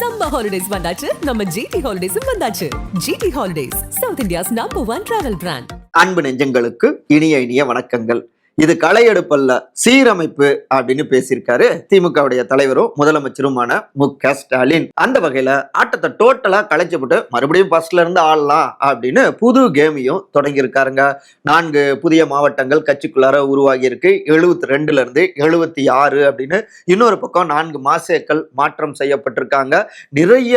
Summer holidays வந்தாச்சு. நம்ம GT ஹாலிடேஸும் வந்தாச்சு. GT holidays south India's number one travel brand அன்பு நெஞ்சங்களுக்கு இனிய இனிய வணக்கங்கள். இது களையெடுப்பல்ல சீரமைப்பு அப்படின்னு பேசியிருக்காரு. திமுகவுடைய தலைவரும் முதலமைச்சருமான மு க ஸ்டாலின். அந்த வகையில ஆட்டத்தை டோட்டலா களைச்சுப்பட்டு மறுபடியும் ஃபர்ஸ்ட்ல இருந்து ஆடலாம் அப்படின்னு புது கேமையும் தொடங்கியிருக்காருங்க. நான்கு புதிய மாவட்டங்கள் கட்சிக்குள்ளார உருவாகி இருக்கு எழுபத்தி ரெண்டுல இருந்து எழுபத்தி ஆறு அப்படின்னு இன்னொரு பக்கம் நான்கு மாசேக்கள் மாற்றம் செய்யப்பட்டிருக்காங்க. நிறைய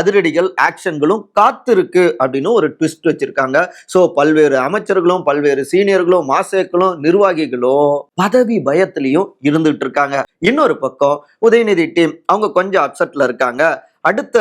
அதிரடிகள் ஆக்ஷன்களும் காத்திருக்கு அப்படின்னு ஒரு ட்விஸ்ட் வச்சிருக்காங்க. ஸோ பல்வேறு அமைச்சர்களும் பல்வேறு சீனியர்களும் மாசேக்களும் நிர்வாகிகளும் பதவி பயத்திலையும் இருந்துட்டு இருக்காங்க இன்னொரு பக்கம் உதயநிதி டீம் அவங்க கொஞ்சம் அப்செட்ல இருக்காங்க. அடுத்த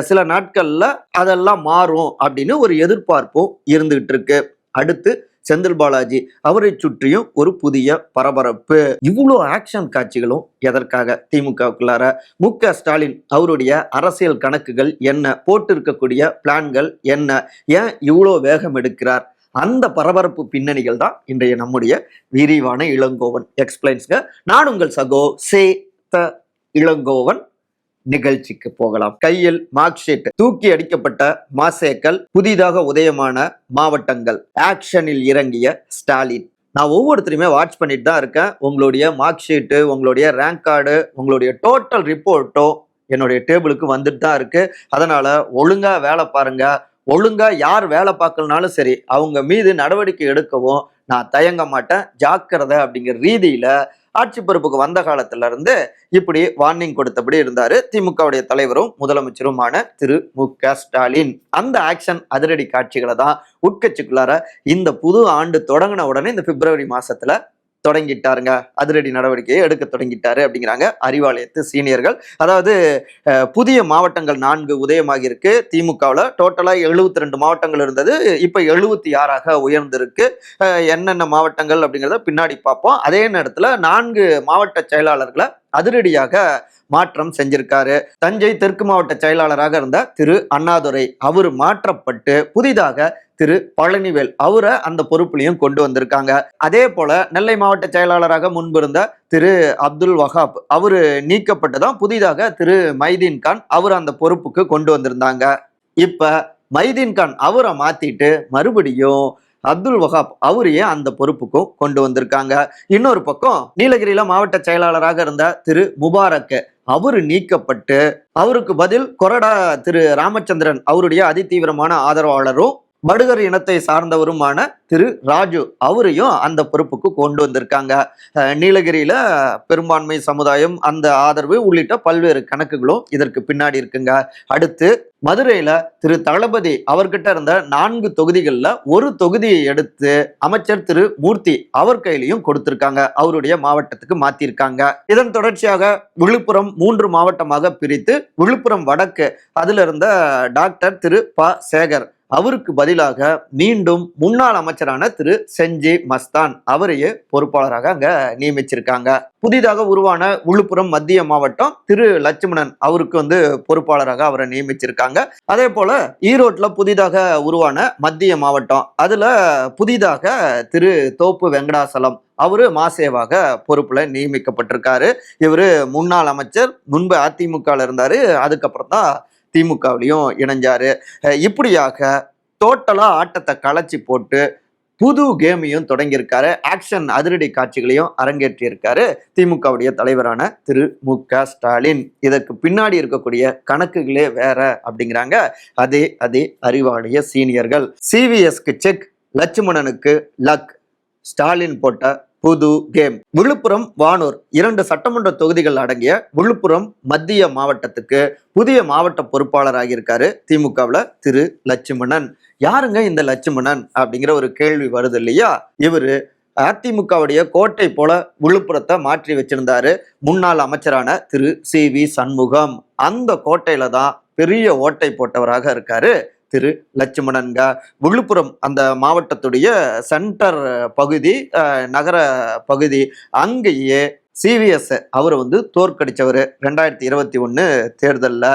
சில நாட்கள்ல அதெல்லாம் மாறும் அப்படின்னு ஒரு எதிர்பார்ப்பும் இருந்துகிட்டு இருக்கு அடுத்து செந்தில் பாலாஜி அவரை சுற்றியும் ஒரு புதிய பரபரப்பு. இவ்வளோ ஆக்ஷன் காட்சிகளும் எதற்காக திமுகவுக்குள்ளார? மு க ஸ்டாலின் அவருடைய அரசியல் கணக்குகள் என்ன? போட்டிருக்கக்கூடிய பிளான்கள் என்ன? ஏன் இவ்வளோ வேகம் எடுக்கிறார்? அந்த பரபரப்பு பின்னணிகள் தான் இன்றைய நம்முடைய விரிவான இளங்கோவன். எக்ஸ்பிளைன்ஸ்க நான் உங்கள் சகோ சே த இளங்கோவன். நிகழ்ச்சிக்கு போகலாம். கையில் மார்க் ஷீட் தூக்கி அடிக்கப்பட்ட மாசேக்கள் புதிதாக உதயமான மாவட்டங்கள். ஆக்ஷனில் இறங்கிய ஸ்டாலின். நான் ஒவ்வொருத்தரையுமே வாட்ச் பண்ணிட்டு தான் இருக்கேன். உங்களுடைய மார்க் ஷீட்டு உங்களுடைய ரேங்க் கார்டு உங்களுடைய டோட்டல் ரிப்போர்ட்டும் என்னுடைய டேபிளுக்கு வந்துட்டு தான் இருக்கு. அதனால ஒழுங்கா வேலை பாருங்க. ஒழுங்கா யார் வேலை பார்க்கலனாலும் சரி அவங்க மீது நடவடிக்கை எடுக்கவும் நான் தயங்க மாட்டேன். ஜாக்கிரதை அப்படிங்கிற ரீதியில ஆட்சி பொறுப்புக்கு வந்த காலத்துல இருந்து இப்படி வார்னிங் கொடுத்தபடி இருந்தாரு. திமுகவுடைய தலைவரும் முதலமைச்சருமான திரு. மு. க. ஸ்டாலின். அந்த ஆக்ஷன் அதிரடி காட்சிகளை தான் உட்கட்சிக்குள்ளார இந்த புது ஆண்டு தொடங்கின உடனே இந்த பிப்ரவரி மாசத்துல தொடங்கிட்டாருங்க. அதிரடி நடவடிக்கையை எடுக்க தொடங்கிட்டாரு அப்படிங்கிறாங்க அறிவாலயத்து சீனியர்கள். அதாவது புதிய மாவட்டங்கள் நான்கு உதயமாகி இருக்கு திமுகவில் டோட்டலாக எழுபத்தி ரெண்டு மாவட்டங்கள் இருந்தது. இப்போ எழுபத்தி ஆறாக உயர்ந்திருக்கு என்னென்ன மாவட்டங்கள் அப்படிங்கிறத பின்னாடி பார்ப்போம். அதே நேரத்தில் நான்கு மாவட்ட செயலாளர்களை அதிரடியாக மாற்றம் செஞ்சிருக்காரு. தஞ்சை தெற்கு மாவட்ட செயலாளராக இருந்த திரு அண்ணாதுரை அவர் மாற்றப்பட்டு புதிதாக திரு பழனிவேல் அவரை அந்த பொறுப்புலையும் கொண்டு வந்திருக்காங்க. அதே போல நெல்லை மாவட்ட செயலாளராக முன்பு இருந்த திரு அப்துல் வஹாப் அவரு நீக்கப்பட்டு தான் புதிதாக திரு மைதீன் கான் அவர் அந்த பொறுப்புக்கு கொண்டு வந்திருந்தாங்க. இப்ப மைதீன் கான் அவரை மாத்திட்டு மறுபடியும் அப்துல் வஹாப் அவரையே அந்த பொறுப்புக்கும் கொண்டு வந்திருக்காங்க. இன்னொரு பக்கம் நீலகிரியில மாவட்ட செயலாளராக இருந்த திரு முபாரக் அவரு நீக்கப்பட்டு அவருக்கு பதில் கொரடா திரு ராமச்சந்திரன் அவருடைய அதிதீவிரமான ஆதரவாளரும் படுகர் இனத்தை சார்ந்தவருமான திரு ராஜு அவரையும் அந்த பொறுப்புக்கு கொண்டு வந்திருக்காங்க. நீலகிரியில பெரும்பான்மை சமுதாயம் அந்த ஆதரவு உள்ளிட்ட பல்வேறு கணக்குகளும் இதற்கு பின்னாடி இருக்குங்க. அடுத்து மதுரையில திரு தளபதி அவர்கிட்ட இருந்த நான்கு தொகுதிகளில் ஒரு தொகுதியை எடுத்து அமைச்சர் திரு மூர்த்தி அவர் கையிலையும் கொடுத்திருக்காங்க. அவருடைய மாவட்டத்துக்கு மாத்திருக்காங்க. இதன் தொடர்ச்சியாக விழுப்புரம் மூன்று மாவட்டமாக பிரித்து விழுப்புரம் வடக்கு அதுல இருந்த டாக்டர் திரு ப. சேகர் அவருக்கு பதிலாக மீண்டும் முன்னாள் அமைச்சரான திரு செஞ்சி மஸ்தான் அவரையே பொறுப்பாளராக அங்க நியமிச்சிருக்காங்க. புதிதாக உருவான விழுப்புரம் மத்திய மாவட்டம் திரு லட்சுமணன் அவருக்கு வந்து பொறுப்பாளராக அவரை நியமிச்சிருக்காங்க. அதே போல ஈரோட்ல புதிதாக உருவான மத்திய மாவட்டம் அதுல புதிதாக திரு தோப்பு வெங்கடாசலம் அவரு மாசேவாக பொறுப்புல நியமிக்கப்பட்டிருக்காரு. இவரு முன்னாள் அமைச்சர் முன்பு அதிமுகவில் இருந்தாரு அதுக்கப்புறம் தான் திமுகவிலையும் இணைஞ்சாரு. இப்படியாக டோட்டலா ஆட்டத்தை களைச்சி போட்டு புது கேமையும் தொடங்கியிருக்காரு. ஆக்ஷன் அதிரடி காட்சிகளையும் அரங்கேற்றியிருக்காரு திமுகவுடைய தலைவரான திரு. மு. க. ஸ்டாலின். இதற்கு பின்னாடி இருக்கக்கூடிய கணக்குகளே வேற அப்படிங்கிறாங்க. அதே அதே அறிவாலய சீனியர்கள். சிவிஎஸ்க்கு செக் லட்சுமணனுக்கு லக் ஸ்டாலின் போட்ட புது கேம். விழுப்புரம் வானூர் இரண்டு சட்டமன்ற தொகுதிகள் அடங்கிய விழுப்புரம் மத்திய மாவட்டத்துக்கு புதிய மாவட்ட பொறுப்பாளராக இருக்காரு திமுகவில் திரு லட்சுமணன். யாருங்க இந்த லட்சுமணன் அப்படிங்கிற ஒரு கேள்வி வருது இல்லையா? இவரு அதிமுகவுடைய கோட்டை போல விழுப்புரத்தை மாற்றி வச்சிருந்தாரு முன்னாள் அமைச்சரான திரு சி வி சண்முகம். அந்த கோட்டையில தான் பெரிய ஓட்டை போட்டவராக இருக்காரு. திரு லட்சுமணன்க. விழுப்புரம் அந்த மாவட்டத்துடைய சென்டர் பகுதி நகர பகுதி. அங்கேயே சிவிஎஸ் அவர் வந்து தோற்கடிச்சவர். ரெண்டாயிரத்தி இருபத்தி ஒன்று தேர்தலில்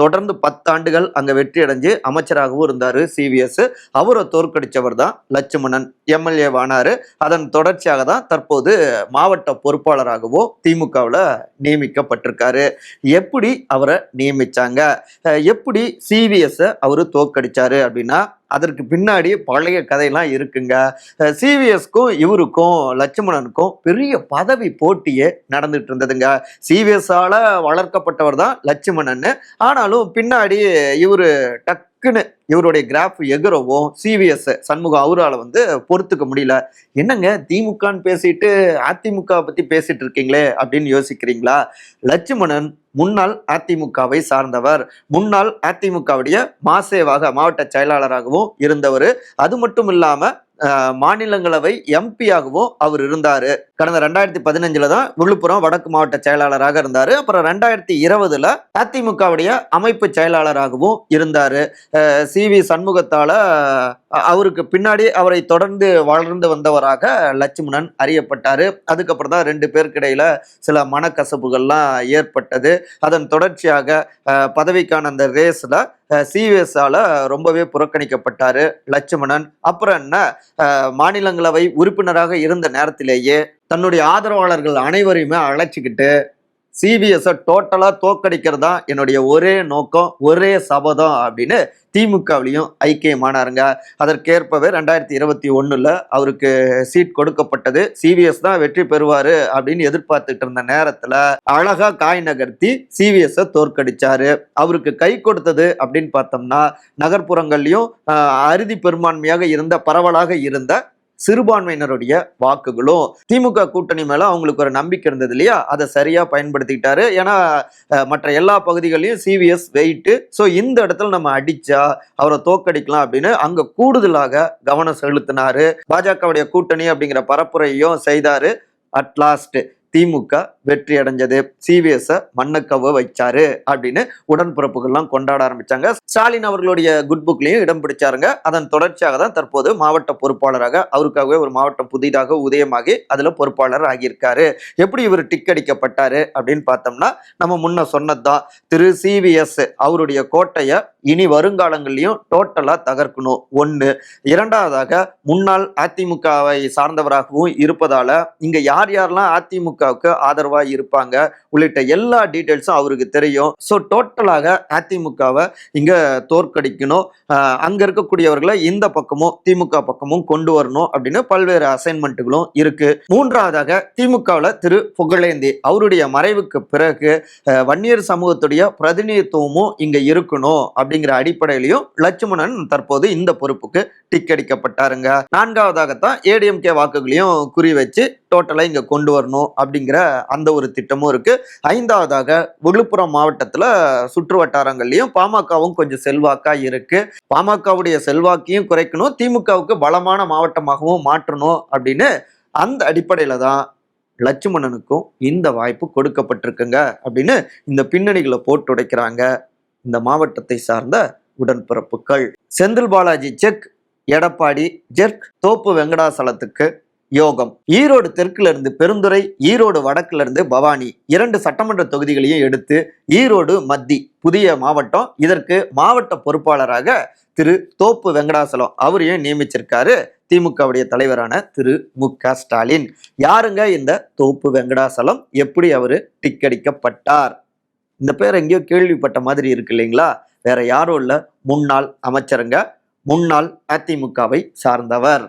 தொடர்ந்து பத்தாண்டுகள் அங்கே வெற்றி அடைஞ்சு அமைச்சராகவும் இருந்தார் சிவிஎஸ் அவரை தோற்கடிச்சவர் தான் லட்சுமணன். எம்எல்ஏ அதன் தொடர்ச்சியாக தான் தற்போது மாவட்ட பொறுப்பாளராகவும் திமுகவில் நியமிக்கப்பட்டிருக்காரு. எப்படி அவரை நியமித்தாங்க எப்படி சிவிஎஸ் அவர் தோற்கடிச்சாரு அப்படின்னா அதற்கு பின்னாடி பழைய கதையெல்லாம் இருக்குங்க. சிவிஎஸ்க்கும் இவருக்கும் லட்சுமணனுக்கும் பெரிய பதவி போட்டியே நடந்துட்டு இருந்ததுங்க சிவிஎஸ்ஸால் வளர்க்கப்பட்டவர் தான் லட்சுமணன் ஆனாலும் பின்னாடி இவர் டக் டக்குன்னு இவருடைய கிராஃப் எகரவும் சிவிஎஸ் சண்முகம் அவரால் வந்து பொறுத்துக்க முடியல. என்னங்க திமுகன்னு பேசிட்டு அதிமுக பத்தி பேசிட்டு இருக்கீங்களே அப்படின்னு யோசிக்கிறீங்களா? லட்சுமணன் முன்னாள் அதிமுகவை சார்ந்தவர். முன்னாள் அதிமுகவுடைய மாசேவாக மாவட்ட செயலாளராகவும் இருந்தவர். அது மட்டும் இல்லாம மாநிலங்களவை எம்பியாகவும் அவர் இருந்தாரு. கடந்த ரெண்டாயிரத்தி பதினஞ்சுல தான் விழுப்புரம் வடக்கு மாவட்ட செயலாளராக இருந்தார். அப்புறம் ரெண்டாயிரத்தி இருபதுல அதிமுகவுடைய அமைப்பு செயலாளராகவும் இருந்தார். சி வி சண்முகத்தால் அவருக்கு பின்னாடி அவரை தொடர்ந்து வளர்ந்து வந்தவராக லட்சுமணன் அறியப்பட்டார். அதுக்கப்புறம் தான் ரெண்டு பேருக்கிடையில் சில மனக்கசப்புகள்லாம் ஏற்பட்டது. அதன் தொடர்ச்சியாக பதவிக்கான அந்த ரேஸில் சிவிஎஸ்ஆல ரொம்பவே புறக்கணிக்கப்பட்டார் லட்சுமணன். அப்புறம் என்ன மாநிலங்களவை உறுப்பினராக இருந்த நேரத்திலேயே தன்னுடைய ஆதரவாளர்கள் அனைவரையுமே அழைச்சிக்கிட்டு சிபிஎஸ்ஸை டோட்டலாக தோக்கடிக்கிறது தான் என்னுடைய ஒரே நோக்கம் ஒரே சபதம் அப்படின்னு திமுகவிலையும் ஐக்கியமானாருங்க. அதற்கேற்பவே ரெண்டாயிரத்தி இருபத்தி ஒன்றில் அவருக்கு சீட் கொடுக்கப்பட்டது. சிவிஎஸ் தான் வெற்றி பெறுவார் அப்படின்னு எதிர்பார்த்துட்டு இருந்த நேரத்தில் அழகாக காய் நகர்த்தி சிவிஎஸ்ஸை தோற்கடிச்சாரு. அவருக்கு கை கொடுத்தது அப்படின்னு பார்த்தோம்னா நகர்ப்புறங்கள்லையும் அறுதி பெரும்பான்மையாக இருந்த பரவலாக இருந்த சிறுபான்மையினருடைய வாக்குகளும் திமுக கூட்டணி மேல அவங்களுக்கு ஒரு நம்பிக்கை இருந்தது இல்லையா? அதை சரியா பயன்படுத்திக்கிட்டாரு. ஏன்னா மற்ற எல்லா பகுதிகளையும் சிவிஎஸ் வெயிட்டு ஸோ இந்த இடத்துல நம்ம அடிச்சா அவரை தோக்கடிக்கலாம் அப்படின்னு அங்க கூடுதலாக கவனம் செலுத்தினாரு. பாஜகவுடைய கூட்டணி அப்படிங்கிற பரப்புரையும் செய்தாரு. அட் லாஸ்ட் திமுக வெற்றி அடைஞ்சது. சிவிஎஸ் மண்ணக்கவ வச்சாரு அப்படின்னு உடன்பிறப்புகள்லாம் கொண்டாட ஆரம்பிச்சாங்க. ஸ்டாலின் அவர்களுடைய குட் புக்லையும் இடம் பிடிச்சாருங்க. அதன் தொடர்ச்சியாக தான் தற்போது மாவட்ட பொறுப்பாளராக அவருக்காகவே ஒரு மாவட்டம் புதிதாக உதயமாகி அதுல பொறுப்பாளர் ஆகியிருக்காரு. எப்படி இவர் டிக் அடிக்கப்பட்டாரு அப்படின்னு பார்த்தோம்னா நம்ம முன்ன சொன்னதுதான். திரு சிவிஎஸ் அவருடைய கோட்டையை இனி வருங்காலங்கள்லையும் டோட்டலா தகர்க்கணும். ஒன்று இரண்டாவதாக முன்னாள் அதிமுகவை சார்ந்தவராகவும் இருப்பதால இங்க யார் யாரெல்லாம் அதிமுகவுக்கு ஆதரவா இருப்பாங்க உள்ளிட்ட எல்லா டீட்டெயில்ஸும் அவருக்கு தெரியும். ஸோ டோட்டலாக அதிமுகவை இங்க தோற்கடிக்கணும். அங்கே அங்க இருக்கக்கூடியவர்களை இந்த பக்கமும் திமுக பக்கமும் கொண்டு வரணும் அப்படின்னு பல்வேறு அசைன்மெண்ட்டுகளும் இருக்கு. மூன்றாவதாக திமுகவில் திரு புகழேந்தி அவருடைய மறைவுக்கு பிறகு வன்னியர் சமூகத்துடைய பிரதிநிதித்துவமும் இங்க இருக்கணும் அப்படிங்கிற அடிப்படையிலையும் லட்சுமணன் தற்போது இந்த பொறுப்புக்கு டிக் அடிக்கப்பட்டாருங்க. நான்காவதாகத்தான் ஏடிஎம்கே வாக்குகளையும் குறி வச்சு டோட்டலாக இங்கே கொண்டு வரணும் அப்படிங்கிற அந்த ஒரு திட்டமும் இருக்கு. ஐந்தாவதாக விழுப்புரம் மாவட்டத்தில் சுற்று வட்டாரங்கள்லையும் பாமகவும் கொஞ்சம் செல்வாக்கா இருக்கு. பாமகவுடைய செல்வாக்கையும் குறைக்கணும் திமுகவுக்கு பலமான மாவட்டமாகவும் மாற்றணும் அப்படின்னு அந்த அடிப்படையில் தான் லட்சுமணனுக்கும் இந்த வாய்ப்பு கொடுக்கப்பட்டிருக்குங்க அப்படின்னு இந்த பின்னணிகளை போட்டு உடைக்கிறாங்க இந்த மாவட்டத்தை சார்ந்த உடன்பிறப்புகள். செந்தில் பாலாஜி செக் எடப்பாடி ஜெர்க் தோப்பு வெங்கடாசலத்துக்கு யோகம். ஈரோடு தெற்குல இருந்து பெருந்துறை ஈரோடு வடக்குல இருந்து பவானி இரண்டு சட்டமன்ற தொகுதிகளையும் எடுத்து ஈரோடு மத்தி புதிய மாவட்டம். இதற்கு மாவட்ட பொறுப்பாளராக திரு தோப்பு வெங்கடாசலம் அவரையும் நியமிச்சிருக்காரு. திமுகவுடைய தலைவரான திரு மு க ஸ்டாலின். யாருங்க இந்த தோப்பு வெங்கடாசலம்? எப்படி அவரு டிக்கடிக்கப்பட்டார் இந்த பேர் எங்கேயோ கேள்விப்பட்ட மாதிரி இருக்கு இல்லைங்களா? வேற யாரும் இல்ல. முன்னாள் அமைச்சருங்க. முன்னாள் அதிமுகவை சார்ந்தவர்.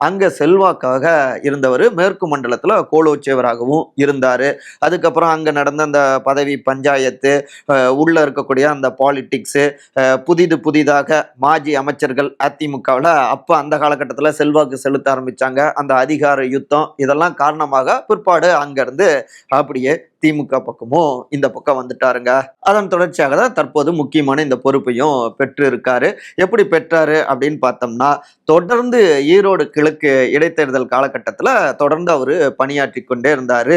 அங்க செல்வாக்காக இருந்தவர் மேற்கு மண்டலத்தில் கோலோச்சியவராகவும் இருந்தார். அதுக்கப்புறம் அங்கே நடந்த அந்த பதவி பஞ்சாயத்து உள்ளே உள்ள இருக்கக்கூடிய அந்த பாலிட்டிக்ஸு புதிது புதிதாக மாஜி அமைச்சர்கள் அதிமுகவில் அப்போ அந்த காலகட்டத்தில் செல்வாக்கு செலுத்த ஆரம்பிச்சாங்க. அந்த அதிகார யுத்தம் இதெல்லாம் காரணமாக பிற்பாடு அங்கேருந்து அப்படியே திமுக பக்கமும் இந்த பக்கம் வந்துட்டாருங்க. அதன் தொடர்ச்சியாக தான் தற்போது முக்கியமான இந்த பொறுப்பையும் பெற்று இருக்காரு எப்படி பெற்றாரு அப்படின்னு பார்த்தோம்னா தொடர்ந்து ஈரோடு கிழக்கு இடைத்தேர்தல் காலகட்டத்தில் தொடர்ந்து அவர் பணியாற்றி கொண்டே இருந்தார்.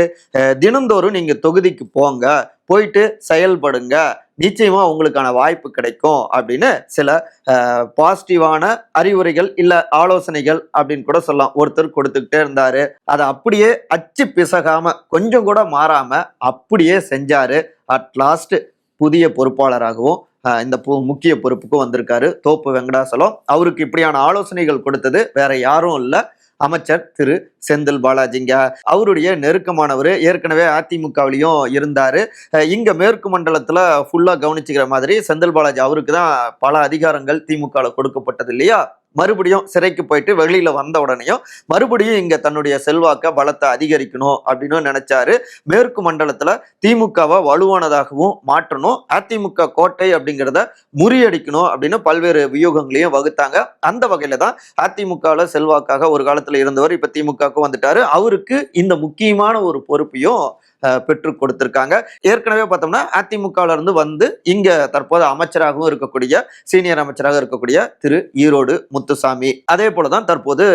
தினந்தோறும் நீங்கள் தொகுதிக்கு போங்க போயிட்டு செயல்படுங்க நிச்சயமா உங்களுக்கான வாய்ப்பு கிடைக்கும் அப்படின்னு சில பாசிட்டிவான அறிவுரைகள் இல்ல ஆலோசனைகள் அப்படின்னு கூட சொல்லலாம். ஒருத்தர் கொடுத்துக்கிட்டே இருந்தாரு. அதை அப்படியே அச்சு பிசகாம கொஞ்சம் கூட மாறாம அப்படியே செஞ்சாரு. அட் லாஸ்ட் புதிய பொறுப்பாளராகவும் இந்த பு- முக்கிய பொறுப்புக்கும் வந்திருக்காரு. தோப்பு வெங்கடாசலம். அவருக்கு இப்படியான ஆலோசனைகள் கொடுத்தது வேற யாரும் இல்லை. அமைச்சர் திரு செந்தில் பாலாஜிங்க. அவருடைய நெருக்கமானவர் ஏற்கனவே அதிமுகவிலையும் இருந்தாரு. இங்க மேற்கு மண்டலத்துல ஃபுல்லாக கவனிச்சுக்கிற மாதிரி செந்தில் பாலாஜி அவருக்கு தான் பல அதிகாரங்கள் திமுகவில் கொடுக்கப்பட்டது இல்லையா? மறுபடியும் சிறைக்கு போயிட்டு வெளியில வந்த உடனேயும் மறுபடியும் இங்க தன்னுடைய செல்வாக்க பலத்தை அதிகரிக்கணும் அப்படின்னு நினைச்சாரு. மேற்கு மண்டலத்துல திமுகவை வலுவானதாகவும் மாற்றணும். அதிமுக கோட்டை அப்படிங்கிறத முறியடிக்கணும் அப்படின்னு பல்வேறு வியூகங்களையும் வகுத்தாங்க. அந்த வகையில தான் அதிமுகவில் செல்வாக்காக ஒரு காலத்துல இருந்தவர் இப்ப திமுகவுக்கு வந்துட்டாரு. அவருக்கு இந்த முக்கியமான ஒரு பொறுப்பையும் பெற்று கொடுத்திருக்காங்க. ஏற்கனவே பார்த்தோம்னா அதிமுகல இருந்து வந்து இங்க தற்போது அமைச்சராகவும் இருக்கக்கூடிய சீனியர் அமைச்சராக இருக்கக்கூடிய திரு ஈரோடு முத்துசாமி. அதே போலதான் தற்போது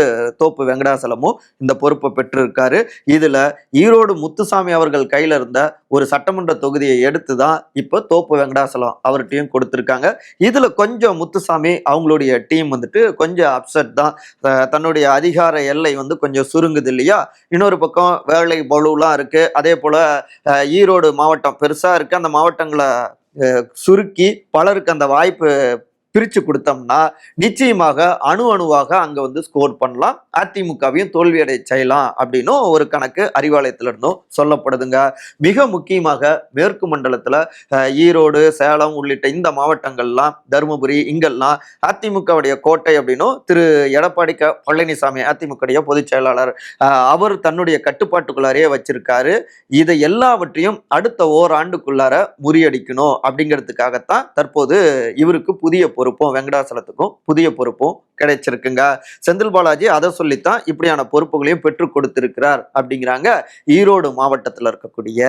தோப்பு வெங்கடாசலமும் இந்த பொறுப்பை பெற்றிருக்காரு. இதுல ஈரோடு முத்துசாமி அவர்கள் கையில இருந்த ஒரு சட்டமன்ற தொகுதியை எடுத்து தான் இப்போ தோப்பு வெங்கடாசலம் அவர்கிட்டயும் கொடுத்துருக்காங்க. இதுல கொஞ்சம் முத்துசாமி அவங்களுடைய டீம் வந்துட்டு கொஞ்சம் அப்செட் தான். தன்னுடைய அதிகார எல்லை வந்து கொஞ்சம் சுருங்குது இல்லையா? இன்னொரு பக்கம் வேலை பலுலாம் இருக்கு. அதே போல அஹ், ஈரோடு மாவட்டம் பெருசாக இருக்குது அந்த மாவட்டங்களை சுருக்கி பலருக்கு அந்த வாய்ப்பு பிரிச்சு கொடுத்தோம்னா நிச்சயமாக அணு அணுவாக அங்க வந்து ஸ்கோர் பண்ணலாம். அதிமுகவையும் தோல்வியடை செய்யலாம் அப்படின்னும் ஒரு கணக்கு அறிவாலயத்திலிருந்தும் சொல்லப்படுதுங்க. மிக முக்கியமாக மேற்கு மண்டலத்தில் ஈரோடு சேலம் உள்ளிட்ட இந்த மாவட்டங்கள்லாம் தருமபுரி இங்கெல்லாம் அதிமுகவுடைய கோட்டை அப்படின்னும் திரு. எடப்பாடி க பழனிசாமி அதிமுகவுடைய பொதுச் செயலாளர் அவர் தன்னுடைய கட்டுப்பாட்டுக்குள்ளாரே வச்சிருக்காரு. இதை எல்லாவற்றையும் அடுத்த ஓராண்டுக்குள்ளார முறியடிக்கணும் அப்படிங்கிறதுக்காகத்தான் தற்போது இவருக்கு புதிய பொறுப்பும் வெங்கடாசலத்துக்கும் புதிய பொறுப்பும் கிடைச்சிருக்குங்க. செந்தில் பாலாஜி அதை சொல்லித்தான் இப்படியான பொறுப்புகளையும் பெற்று கொடுத்திருக்கிறார் அப்படிங்கிறாங்க ஈரோடு மாவட்டத்தில் இருக்கக்கூடிய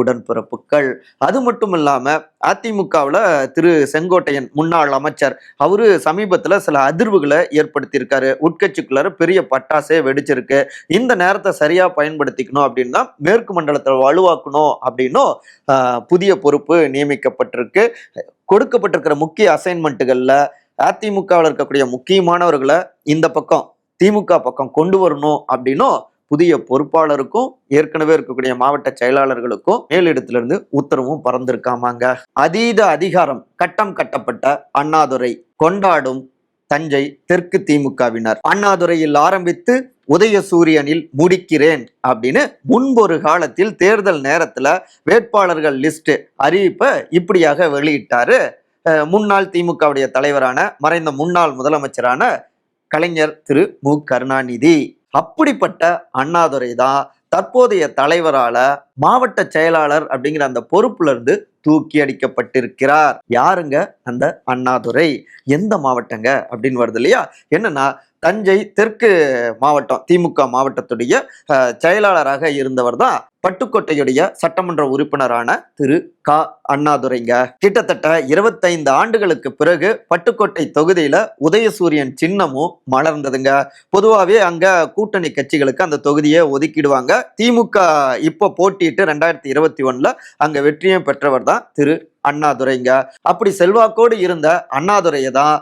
உடன்பிறப்புகள். அது மட்டும் இல்லாம அதிமுகவில் திரு செங்கோட்டையன் முன்னாள் அமைச்சர் அவரு சமீபத்தில் சில அதிர்வுகளை ஏற்படுத்தியிருக்காரு. உட்கட்சிக்குள்ளார பெரிய பட்டாசே வெடிச்சிருக்கு. இந்த நேரத்தை சரியா பயன்படுத்திக்கணும் அப்படின்னா மேற்கு மண்டலத்தில் வலுவாக்கணும் அப்படின்னும் புதிய பொறுப்பு நியமிக்கப்பட்டிருக்கு. கொடுக்கப்பட்டிருக்கிற முக்கிய அசைன்மெண்ட்டுகளில் அதிமுகவில் இருக்கக்கூடிய முக்கியமானவர்களை இந்த பக்கம் திமுக பக்கம் கொண்டு வரணும் அப்படின்னும் புதிய பொறுப்பாளருக்கும் ஏற்கனவே இருக்கக்கூடிய மாவட்ட செயலாளர்களுக்கும் மேலிடத்திலிருந்து உத்தரவும் பறந்திருக்காமாங்க. அதீத அதிகாரம் கட்டம் கட்டப்பட்ட அண்ணாதுரை கொண்டாடும் தஞ்சை தெற்கு திமுகவினர். அண்ணாதுரையில் ஆரம்பித்து உதயசூரியனில் முடிக்கிறேன் அப்படின்னு முன்பொரு காலத்தில் தேர்தல் நேரத்துல வேட்பாளர்கள் லிஸ்ட் அறிவிப்பை இப்படியாக வெளியிட்டாரு. முன்னாள் திமுகவுடைய தலைவரான மறைந்த முன்னாள் முதலமைச்சரான கலைஞர் திரு மு. கருணாநிதி. அப்படிப்பட்ட அண்ணாதுரை தான் தற்போதைய தலைவரால மாவட்ட செயலாளர் அப்படிங்கிற அந்த பொறுப்புல இருந்து தூக்கி அடிக்கப்பட்டிருக்கிறார். யாருங்க அந்த அண்ணாதுரை? எந்த மாவட்டங்க? அப்படின்னு வருது இல்லையா? என்னன்னா தஞ்சை தெற்கு மாவட்டம் திமுக மாவட்டத்துடைய செயலாளராக இருந்தவர் தான் பட்டுக்கோட்டையுடைய சட்டமன்ற உறுப்பினரான திரு. க. அண்ணாதுரைங்க. கிட்டத்தட்ட இருபத்தைந்து ஆண்டுகளுக்கு பிறகு பட்டுக்கோட்டை தொகுதியில உதயசூரியன் சின்னமும் மலர்ந்ததுங்க. பொதுவாகவே அங்க கூட்டணி கட்சிகளுக்கு அந்த தொகுதியை ஒதுக்கிடுவாங்க. திமுக இப்போ போட்டியிட்டு ரெண்டாயிரத்தி இருபத்தி ஒன்றில் அங்கே வெற்றியும் பெற்றவர் தான் திரு. அண்ணாதுரைங்க. அப்படி செல்வாக்கோடு இருந்த அண்ணாதுரையை தான்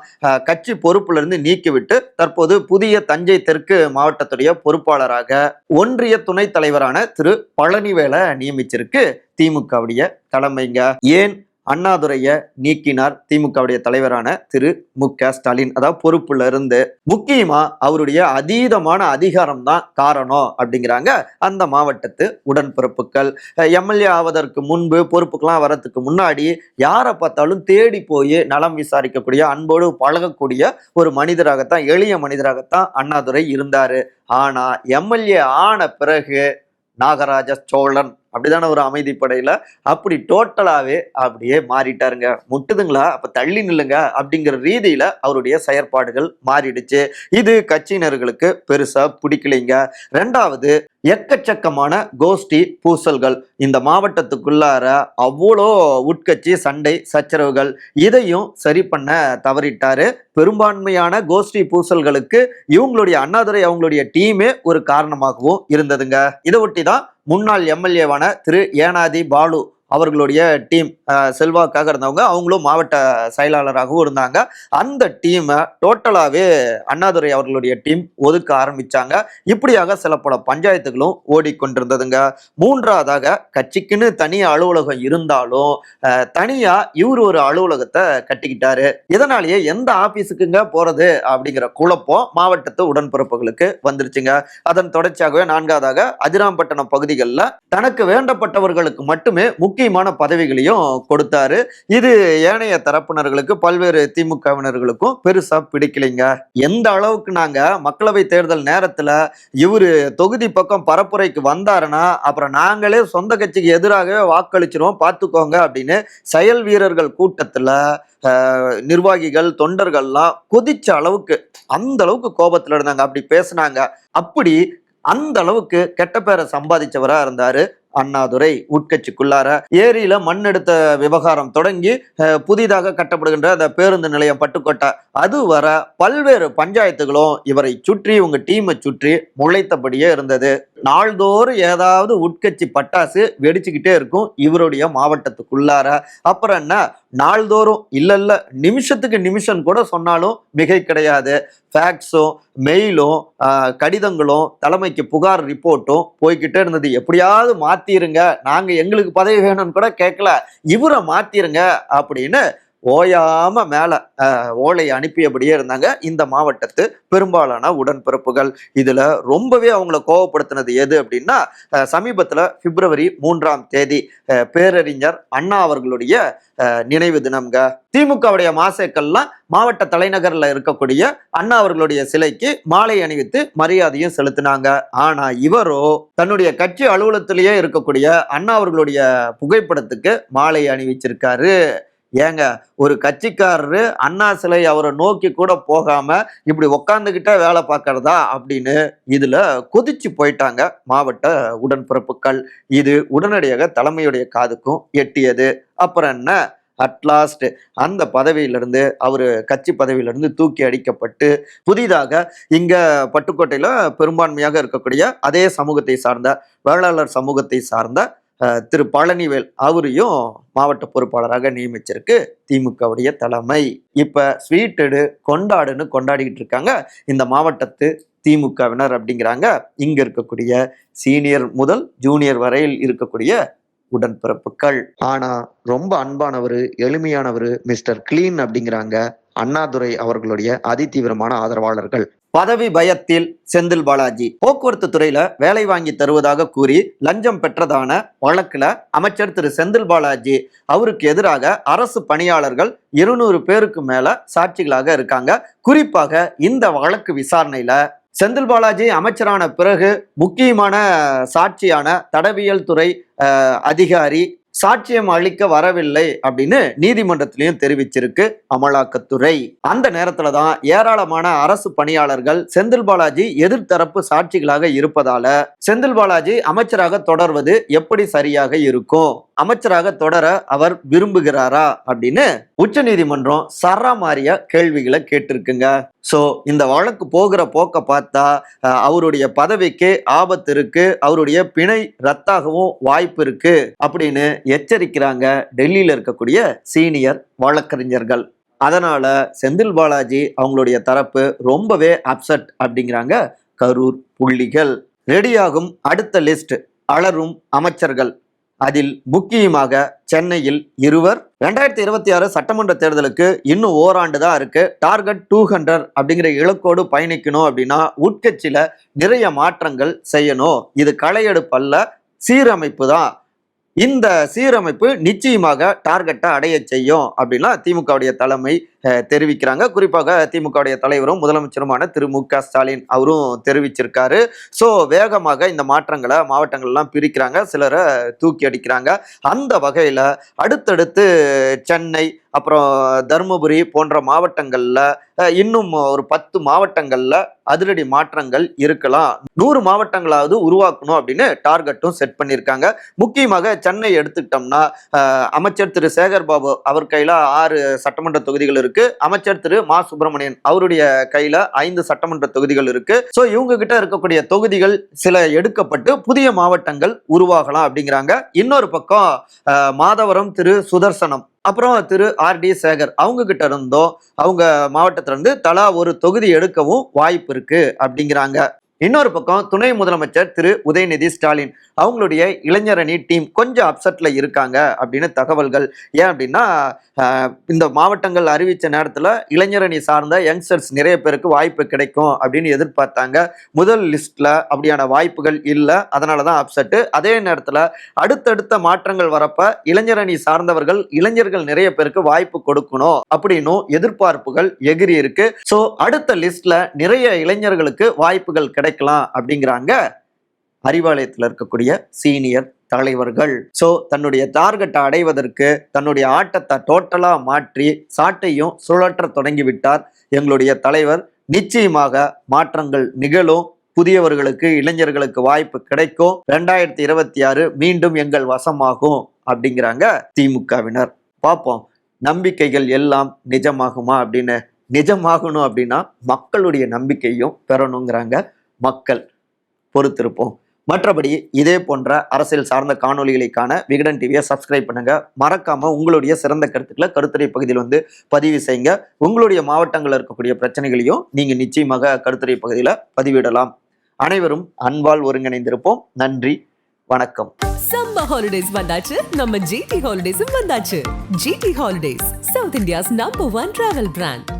கட்சி பொறுப்புல இருந்து நீக்கிவிட்டு தற்போது புதிய தஞ்சை தெற்கு மாவட்டத்துடைய பொறுப்பாளராக ஒன்றிய துணைத் தலைவரான திரு. பழனிவேலை நியமிச்சிருக்கு திமுகவுடைய தலைமைங்க. ஏன் அண்ணாதுரையை நீக்கினார் திமுகவுடைய தலைவரான திரு மு க ஸ்டாலின். அதாவது பொறுப்புல இருந்து முக்கியமா அவருடைய அதீதமான அதிகாரம் தான் காரணம் அப்படிங்கிறாங்க அந்த மாவட்டத்து உடன்பிறப்புகள். எம்எல்ஏ ஆவதற்கு முன்பு பொறுப்புக்கெல்லாம் வரதுக்கு முன்னாடி யாரை பார்த்தாலும் தேடி போய் நலம் விசாரிக்கக்கூடிய அன்போடு பழகக்கூடிய ஒரு மனிதராகத்தான் எளிய மனிதராகத்தான் அண்ணாதுரை இருந்தாரு. ஆனா எம்எல்ஏ ஆன பிறகு நாகராஜ சோழன் அப்படிதான ஒரு அமைதிப்படையில அப்படி டோட்டலாவே அப்படியே மாறிட்டாருங்க. முட்டுதுங்களா? அப்ப தள்ளி நில்லுங்க அப்படிங்கிற ரீதியில அவருடைய செயற்பாடுகள் மாறிடுச்சு. இது கட்சியினர்களுக்கு பெருசா பிடிக்கலைங்க. ரெண்டாவது எக்கச்சக்கமான கோஷ்டி பூசல்கள். இந்த மாவட்டத்துக்குள்ளார அவ்வளோ உட்கட்சி சண்டை சச்சரவுகள். இதையும் சரி பண்ண தவறிட்டாரு. பெரும்பான்மையான கோஷ்டி பூசல்களுக்கு இவங்களுடைய அண்ணாதுரை அவங்களுடைய டீமே ஒரு காரணமாகவும் இருந்ததுங்க. இதை ஒட்டி தான் முன்னாள் எம்எல்ஏவான திரு ஏனாதி பாலு அவர்களுடைய டீம் செல்வாக்காக இருந்தவங்க அவங்களும் மாவட்ட செயலாளராகவும் இருந்தாங்க. அந்த டீமை டோட்டலாகவே அண்ணாதுரை அவர்களுடைய டீம் ஒதுக்க ஆரம்பிச்சாங்க. இப்படியாக சில பல பஞ்சாயத்துகளும் ஓடிக்கொண்டிருந்ததுங்க. மூன்றாவதாக கட்சிக்குன்னு தனி அலுவலகம் இருந்தாலும் தனியாக தனியா இவர் ஒரு அலுவலகத்தை கட்டிக்கிட்டாரு. இதனாலேயே எந்த ஆபீஸுக்குங்க போறது அப்படிங்கிற குழப்பம் மாவட்டத்து உடன்பிறப்புகளுக்கு வந்துருச்சுங்க. அதன் தொடர்ச்சியாகவே நான்காவதாக அதிராம்பட்டினம் பகுதிகளில் தனக்கு வேண்டப்பட்டவர்களுக்கு மட்டுமே முக்கியமான பதவிகளையும் கொடுத்தாரு. இது ஏனைய தரப்பினர்களுக்கு பல்வேறு திமுகவினர்களுக்கும் பெருசா பிடிக்கலைங்க. எந்த அளவுக்கு நாங்க மக்களவை தேர்தல் நேரத்துல இவரு தொகுதி பக்கம் பரப்புரைக்கு வந்தாருன்னா அப்புறம் நாங்களே சொந்த கட்சிக்கு எதிராகவே வாக்களிச்சிருவோம் பார்த்துக்கோங்க அப்படின்னு செயல் வீரர்கள் கூட்டத்துல நிர்வாகிகள் தொண்டர்கள்லாம் கொதிச்ச அளவுக்கு அந்த அளவுக்கு கோபத்துல இருந்தாங்க. அப்படி பேசினாங்க. அப்படி அந்த அளவுக்கு கெட்ட பேரை சம்பாதிச்சவராக இருந்தாரு. அண்ணாதுரை உட்கட்சிக்குள்ளார ஏரியில மண் எடுத்த விவகாரம் தொடங்கி அஹ், புதிதாக கட்டப்படுகின்ற அந்த பேருந்து நிலையம் பட்டுக்கோட்டை. அது வர பல்வேறு பஞ்சாயத்துகளும் இவரை சுற்றி உங்க டீமை சுற்றி முளைத்தபடியே இருந்தது. நாள்தோறும் ஏதாவது உட்கட்சி பட்டாசு வெடிச்சுக்கிட்டே இருக்கும் இவருடைய மாவட்டத்துக்குள்ளார. அப்புறம் என்ன? நாள்தோறும் இல்லைல்ல நிமிஷத்துக்கு நிமிஷம் கூட சொன்னாலும் மிகை கிடையாது. ஃபேக்ஸும் மெயிலும் கடிதங்களும் தலைமைக்கு புகார் ரிப்போர்ட்டும் போய்கிட்டே இருந்தது. எப்படியாவது மாத்திருங்க. நாங்கள் எங்களுக்கு பதவி வேணும்னு கூட கேட்கல இவரை மாத்திருங்க அப்படின்னு ஓயாம மேல ஓலை அனுப்பியபடியே இருந்தாங்க இந்த மாவட்டத்து பெரும்பாலான உடன்பிறப்புகள். இதுல ரொம்பவே அவங்கள கோவப்படுத்தினது எது அப்படின்னா சமீபத்துல பிப்ரவரி மூன்றாம் தேதி பேரறிஞர் அண்ணா அவர்களுடைய நினைவு தினம்ங்க. திமுகவுடைய மாசேக்கள்லாம் மாவட்ட தலைநகர்ல இருக்கக்கூடிய அண்ணா அவர்களுடைய சிலைக்கு மாலை அணிவித்து மரியாதையும் செலுத்தினாங்க. ஆனா இவரோ தன்னுடைய கட்சி அலுவலகத்திலேயே இருக்கக்கூடிய அண்ணா அவர்களுடைய புகைப்படத்துக்கு மாலை அணிவிச்சிருக்காரு. ஏங்க ஒரு கட்சிக்காரரு அண்ணா சிலை அவரை நோக்கி கூட போகாம இப்படி உக்காந்துக்கிட்டே வேலை பார்க்கறதா அப்படின்னு இதுல கொதிச்சு போயிட்டாங்க மாவட்ட உடன்பிறப்புகள். இது உடனடியாக தலைமையுடைய காதுக்கும் எட்டியது. அப்புறம் என்ன? அட்லாஸ்ட் அந்த பதவியிலிருந்து அவர் கட்சி பதவியிலிருந்து தூக்கி அடிக்கப்பட்டு புதிதாக இங்கே பட்டுக்கோட்டையில் பெரும்பான்மையாக இருக்கக்கூடிய அதே சமூகத்தை சார்ந்த வேளாளர் சமூகத்தை சார்ந்த திரு பழனிவேல் அவரையும் மாவட்ட பொறுப்பாளராக நியமிச்சிருக்கு திமுகவுடைய தலைமை. இப்போ ஸ்வீட்டடு கொண்டாடுன்னு கொண்டாடிக்கிட்டு இருக்காங்க. இந்த மாவட்டத்து திமுகவினர் அப்படிங்கிறாங்க. இங்கே இருக்கக்கூடிய சீனியர் முதல் ஜூனியர் வரையில் இருக்கக்கூடிய உடன்பிறப்புகள். ஆனா ரொம்ப அன்பானவர் எளிமையானவர் மிஸ்டர் கிளீன் அப்படிங்கிறாங்க அண்ணாதுரை அவர்களுடைய அதிதீவிரமான ஆதரவாளர்கள். பதவி பயத்தில் செந்தில் பாலாஜி. போக்குவரத்து துறையில வேலை வாங்கி தருவதாக கூறி லஞ்சம் பெற்றதான வழக்குல அமைச்சர் திரு செந்தில் பாலாஜி அவருக்கு எதிராக அரசு பணியாளர்கள் இருநூறு பேருக்கு மேல சாட்சிகளாக இருக்காங்க. குறிப்பாக இந்த வழக்கு விசாரணையில செந்தில் பாலாஜி அமைச்சரான பிறகு முக்கியமான சாட்சியான தடவியல் துறை அதிகாரி சாட்சியம் அளிக்க வரவில்லை அப்படின்னு நீதிமன்றத்திலையும் தெரிவிச்சிருக்கு அமலாக்கத்துறை. அந்த நேரத்துல தான் ஏராளமான அரசு பணியாளர்கள் செந்தில் பாலாஜி எதிர்த்தரப்பு சாட்சிகளாக இருப்பதால செந்தில் பாலாஜி அமைச்சராக தொடர்வது எப்படி சரியாக இருக்கும்? அமைச்சராக தொடர அவர் விரும்புகிறாரா அப்படின்னு உச்ச நீதிமன்றம் சராமாரியா கேள்விகளை கேட்டிருக்குங்க. சோ இந்த வழக்கு போகிற போக்க பார்த்தா அவருடைய பதவிக்கு ஆபத்து இருக்கு அவருடைய பிணை ரத்தாகவும் வாய்ப்பு இருக்கு அப்படின்னு எச்சரிக்கிறாங்க டெல்லியில இருக்கக்கூடிய சீனியர் வழக்கறிஞர்கள். அதனால செந்தில் பாலாஜி அவங்களுடைய தரப்பு ரொம்பவே அப்செட் அப்படிங்கிறாங்க கரூர் புள்ளிகள். ரெடியாகும் அடுத்த லிஸ்ட் அலரும் அமைச்சர்கள். அதில் முக்கியமாக சென்னையில் இருவர். ரெண்டாயிரத்தி இருபத்தி ஆறு சட்டமன்ற தேர்தலுக்கு இன்னும் ஓராண்டு தான் இருக்கு. டார்கெட் டூ ஹண்ட்ரட் அப்படிங்கிற இலக்கோடு பயணிக்கணும் அப்படின்னா உட்கட்சியில நிறைய மாற்றங்கள் செய்யணும். இது களையெடுப்பல்ல சீரமைப்பு தான். இந்த சீரமைப்பு நிச்சயமாக டார்கெட்டை அடைய செய்யும் அப்படின்லாம் திமுகவுடைய தலைமை தெரிவிக்கிறாங்க. குறிப்பாக திமுகவுடைய தலைவரும் முதலமைச்சருமான திரு மு க ஸ்டாலின் அவரும் தெரிவிச்சிருக்காரு. ஸோ வேகமாக இந்த மாற்றங்களை மாவட்டங்கள்லாம் பிரிக்கிறாங்க. சிலரை தூக்கி அடிக்கிறாங்க. அந்த வகையில் அடுத்தடுத்து சென்னை அப்புறம் தருமபுரி போன்ற மாவட்டங்களில் இன்னும் ஒரு பத்து மாவட்டங்களில் அதிரடி மாற்றங்கள் இருக்கலாம். நூறு மாவட்டங்களாவது உருவாக்கணும் அப்படின்னு டார்கெட்டும் செட் பண்ணியிருக்காங்க. முக்கியமாக சென்னை எடுத்துக்கிட்டோம்னா அமைச்சர் திரு. சேகர் பாபு அவர் கையில் ஆறு சட்டமன்ற தொகுதிகள் இருக்கு. அமைச்சர் திரு. மா. சுப்பிரமணியன் அவருடைய கையில் ஐந்து சட்டமன்ற தொகுதிகள் இருக்கு. ஸோ இவங்க கிட்ட இருக்கக்கூடிய தொகுதிகள் சில எடுக்கப்பட்டு புதிய மாவட்டங்கள் உருவாகலாம் அப்படிங்கிறாங்க. இன்னொரு பக்கம் மாதவரம் திரு. சுதர்சனம் அப்புறம் திரு ஆர் டி சேகர் அவங்க கிட்ட இருந்தோம் அவங்க மாவட்டத்துல இருந்து தலா ஒரு தொகுதி எடுக்கவும் வாய்ப்பு இருக்கு அப்படிங்கிறாங்க. இன்னொரு பக்கம் துணை முதலமைச்சர் திரு உதயநிதி ஸ்டாலின். அவங்களுடைய இளைஞரணி டீம் கொஞ்சம் அப்செட்டில் இருக்காங்க அப்படின்னு தகவல்கள். ஏன் அப்படின்னா இந்த மாவட்டங்கள் அறிவித்த நேரத்தில் இளைஞரணி சார்ந்த யங்ஸ்டர்ஸ் நிறைய பேருக்கு வாய்ப்பு கிடைக்கும் அப்படின்னு எதிர்பார்த்தாங்க. முதல் லிஸ்ட்டில் அப்படியான வாய்ப்புகள் இல்லை அதனால தான் அப்செட்டு அதே நேரத்தில் அடுத்தடுத்த மாற்றங்கள் வரப்ப இளைஞரணி சார்ந்தவர்கள் இளைஞர்கள் நிறைய பேருக்கு வாய்ப்பு கொடுக்கணும் அப்படின்னும் எதிர்பார்ப்புகள் எகிரி இருக்கு. ஸோ அடுத்த லிஸ்ட்ல நிறைய இளைஞர்களுக்கு வாய்ப்புகள் கிடைக்கலாம் அப்படிங்கிறாங்க. அறிவாலயத்தில் இருக்கக்கூடிய சீனியர் தலைவர்கள். ஸோ தன்னுடைய டார்கெட்டை அடைவதற்கு தன்னுடைய ஆட்டத்தை டோட்டலாக மாற்றி சாட்டையும் சுழற்ற தொடங்கிவிட்டார். எங்களுடைய தலைவர் நிச்சயமாக மாற்றங்கள் நிகழும். புதியவர்களுக்கு இளைஞர்களுக்கு வாய்ப்பு கிடைக்கும். ரெண்டாயிரத்தி இருபத்தி ஆறு மீண்டும் எங்கள் வசமாகும் அப்படிங்கிறாங்க திமுகவினர். பார்ப்போம் நம்பிக்கைகள் எல்லாம் நிஜமாகுமா அப்படின்னு. நிஜமாகணும் அப்படின்னா மக்களுடைய நம்பிக்கையும் பெறணுங்கிறாங்க மக்கள். பொறுத்திருப்போம். மற்றபடி இதே போன்ற அரசியல் சார்ந்த காணொளிகளுக்கான விகடன் டிவியை சப்ஸ்கிரைப் பண்ணுங்க. மறக்காம உங்களுடைய சிறந்த கருத்துக்களை கருத்துரை பகுதியில் வந்து பதிவு செய்யுங்க. உங்களுடைய மாவட்டங்களில் இருக்கக்கூடிய பிரச்சனைகளையும் நீங்க நிச்சயமாக கருத்துரை பகுதியில் பதிவிடலாம். அனைவரும் அன்பால் ஒருங்கிணைந்திருப்போம். நன்றி வணக்கம். சம்ம ஹாலிடேஸ் வந்தாச்சு. நம்ம ஜிடி ஹாலிடேஸும் வந்தாச்சு. GT holidays south India's number one travel brand